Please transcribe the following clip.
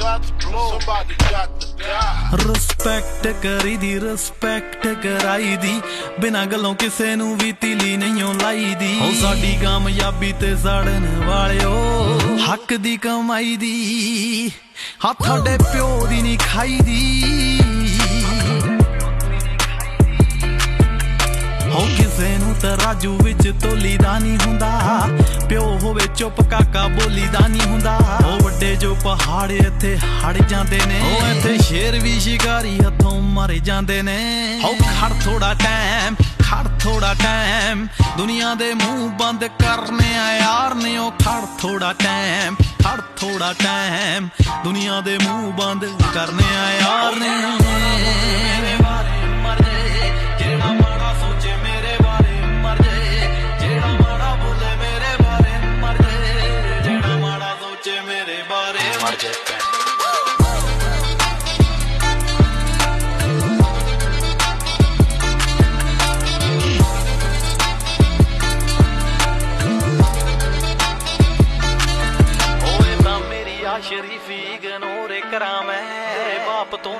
got to die. Respect ਕਰੀਦੀ respect ਕਰਾਈਦੀ ਬਿਨਾਂ ਗੱਲੋਂ ਕਿਸੇ ਨੂੰ ਵੀ ਤਿਲੀ ਨਹੀਂ ਲਾਈਦੀ। ਉਹ ਸਾਡੀ ਕਾਮਯਾਬੀ ਤੇ ਸੜਨ ਵਾਲਿਓ ਹੱਕ ਦੀ ਕਮਾਈ ਦੀ। ਹੱਥ ਸਾਡੇ ਪਿਓ ਦੀ ਨਹੀਂ ਖਾਈਦੀ। ਹੋ ਤਰਾਜੂ ਵਿੱਚ ਤੋਲੀ ਦਾ ਨਹੀਂ ਹੁੰਦਾ। ਪਿਓ ਹੋਵੇ ਚੁੱਪ ਕਾਕਾ ਬੋਲੀ ਦਾ ਨਹੀਂ ਹੁੰਦਾ। ਉਹ ਵੱਡੇ ਜੋ ਪਹਾੜ ਇੱਥੇ ਹੜ ਜਾਂਦੇ ਨੇ। ਉਹ ਇੱਥੇ ਸ਼ੇਰ ਵੀ ਸ਼ਿਕਾਰੀ ਹੱਥੋਂ ਮਰ ਜਾਂਦੇ ਨੇ। ਹੋ ਖੜ ਥੋੜਾ ਟਾਈਮ ਖੜ ਥੋੜਾ ਟਾਈਮ ਦੁਨੀਆ ਦੇ ਮੂੰਹ ਬੰਦ ਕਰਨੇ ਆ ਯਾਰ ਨੇ ਉਹ ਖੜ ਥੋੜਾ ਟਾਈਮ ਖੜ ਥੋੜਾ ਟਾਈਮ ਦੁਨੀਆ ਦੇ ਮੂੰਹ ਬੰਦ ਕਰਨੇ ਆ ਯਾਰ ਨੇ। ਮਰ ਜੇ ਓਏ ਤਾਂ ਮੇਰੀ ਆ ਸ਼ਰੀਫੀ ਇਗਨੋਰ ਕਰਾਂ ਮੈਂ। ਬਾਪ ਤੋਂ